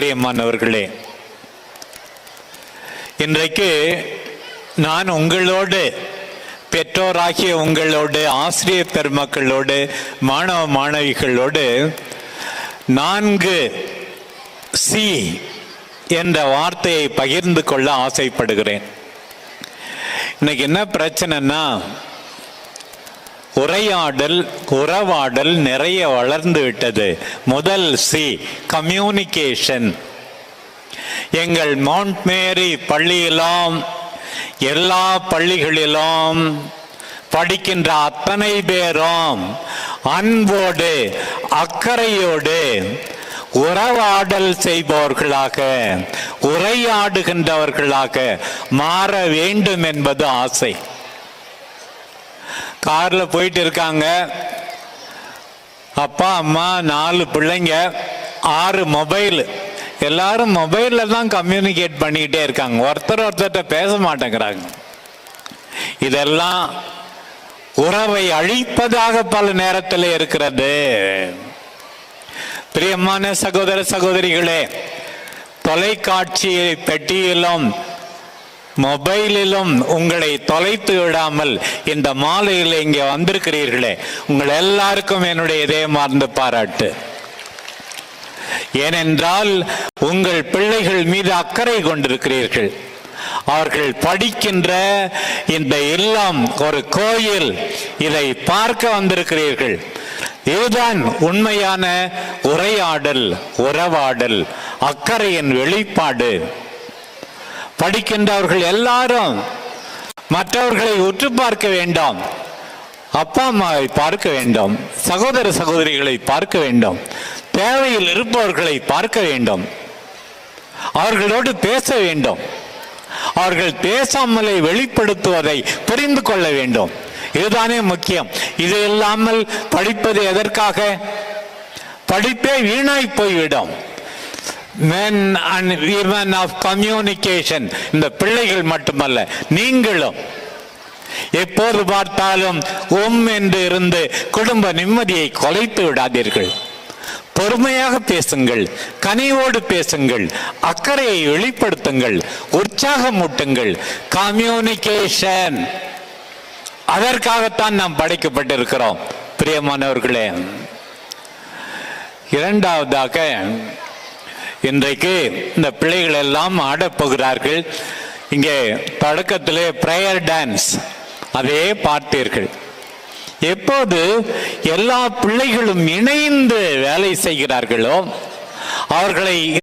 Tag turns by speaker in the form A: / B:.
A: பிரியமானவர்களே இன்றைக்கு நான் உங்களோடு பெற்றோராகிய உங்களோடு ஆசிரியர் பெருமக்களோடு மாணவ மாணவிகளோடு நான்கு சி என்ற வார்த்தையை பகிர்ந்து கொள்ள ஆசைப்படுகிறேன். இன்னைக்கு என்ன பிரச்சனைன்னா உரையாடல் உறவாடல் நிறைய வளர்ந்து விட்டது. முதல் சி கம்யூனிகேஷன் எங்கள் மவுண்ட் மேரி பள்ளியிலும் எல்லா பள்ளிகளிலும் படிக்கின்ற அத்தனை பேரும் அன்போடு அக்கறையோடு உறவாடல் செய்பவர்களாக உரையாடுகின்றவர்களாக மாற வேண்டும் என்பது ஆசை. காரில் போயிட்டு இருக்காங்க. அப்பா அம்மா நாலு பிள்ளைங்க ஆறு மொபைல் எல்லாரும் மொபைலில் தான் கம்யூனிகேட் பண்ணிக்கிட்டே இருக்காங்க. ஒருத்தர் ஒருத்தர்கிட்ட பேச மாட்டேங்கிறாங்க. இதெல்லாம் உறவை அழிப்பதாக பல நேரத்தில் இருக்கிறது. பிரியமான சகோதர சகோதரிகளே தொலைக்காட்சி பெட்டியிலும் மொபைலிலும் உங்களை தொலைத்து விடாமல் இந்த மாலையில் இங்கே வந்திருக்கிறீர்களே உங்கள் எல்லாருக்கும் என்னுடைய இதயமார்ந்த பாராட்டு. ஏனென்றால் உங்கள் பிள்ளைகள் மீது அக்கறை கொண்டிருக்கிறீர்கள். அவர்கள் படிக்கின்ற இந்த இல்லம் ஒரு கோயில் இதை பார்க்க வந்திருக்கிறீர்கள். இதுதான் உண்மையான உரையாடல் உறவாடல் அக்கறையின் வெளிப்பாடு. படிக்கின்றவர்கள் எல்லாரும் மற்றவர்களை உற்று பார்க்க வேண்டாம். அப்பா அம்மாவை பார்க்க வேண்டும். சகோதர சகோதரிகளை பார்க்க வேண்டும். தேவையில் இருப்பவர்களை பார்க்க வேண்டும். அவர்களோடு பேச வேண்டும். அவர்கள் பேசாமலே வெளிப்படுத்துவதை புரிந்து கொள்ள வேண்டும். இதுதானே முக்கியம். இது இல்லாமல் படிப்பது எதற்காக? படிப்பே வீணாய் போய்விடும். மென் அண்ட் women of இந்த பிள்ளைகள் மட்டுமல்ல நீங்களும். எப்போது பார்த்தாலும் உம் என்று இருந்து குடும்ப நிம்மதியை கொலைத்து விடாதீர்கள். பொறுமையாக பேசுங்கள் கனிவோடு பேசுங்கள் அக்கறையை வெளிப்படுத்துங்கள் உற்சாகமூட்டுங்கள் கம்யூனிகேஷன் அதற்காகத்தான் நாம் படைக்கப்பட்டிருக்கிறோம் பிரியமானவர்களே. இரண்டாவதாக இன்றைக்கு இந்த பிள்ளைகள் எல்லாம் ஆடப் போகிறார்கள். இங்கே தொடக்கத்திலே ப்ரேயர் டான்ஸ் அதையே பார்த்தீர்கள். எப்போது எல்லா பிள்ளைகளும் இணைந்து வேலை செய்கிறார்களோ அவர்களை